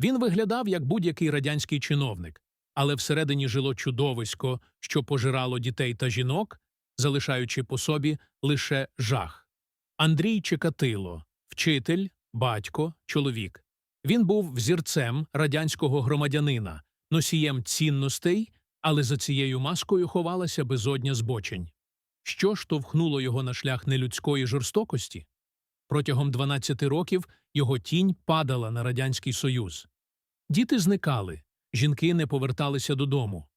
Він виглядав як будь-який радянський чиновник, але всередині жило чудовисько, що пожирало дітей та жінок, залишаючи по собі лише жах. Андрій Чекатило, вчитель, батько, чоловік. Він був взірцем радянського громадянина, носієм цінностей, але за цією маскою ховалася безодня збочень. Що штовхнуло його на шлях нелюдської жорстокості? Протягом 12 років його тінь падала на Радянський Союз. Діти зникали, жінки не поверталися додому.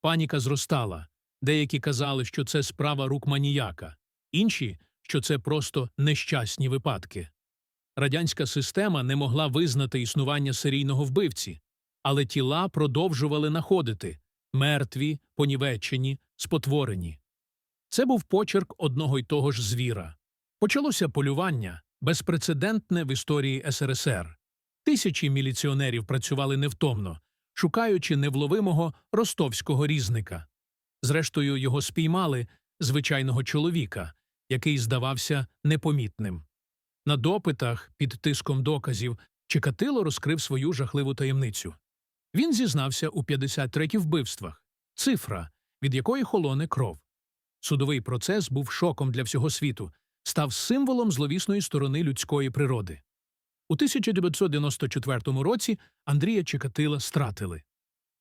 Паніка зростала. Деякі казали, що це справа рук маніяка, інші, що це просто нещасні випадки. Радянська система не могла визнати існування серійного вбивці, але тіла продовжували находити мертві, понівечені, спотворені. Це був почерк одного й того ж звіра. Почалося полювання, безпрецедентне в історії СРСР. Тисячі міліціонерів працювали невтомно, шукаючи невловимого ростовського різника. Зрештою, його спіймали звичайного чоловіка, який здавався непомітним. На допитах під тиском доказів Чекатило розкрив свою жахливу таємницю. Він зізнався у 53 вбивствах, цифра, від якої холоне кров. Судовий процес був шоком для всього світу, став символом зловісної сторони людської природи. У 1994 році Андрія Чекатила стратили.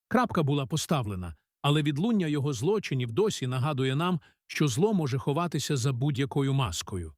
Крапка була поставлена, але відлуння його злочинів досі нагадує нам, що зло може ховатися за будь-якою маскою.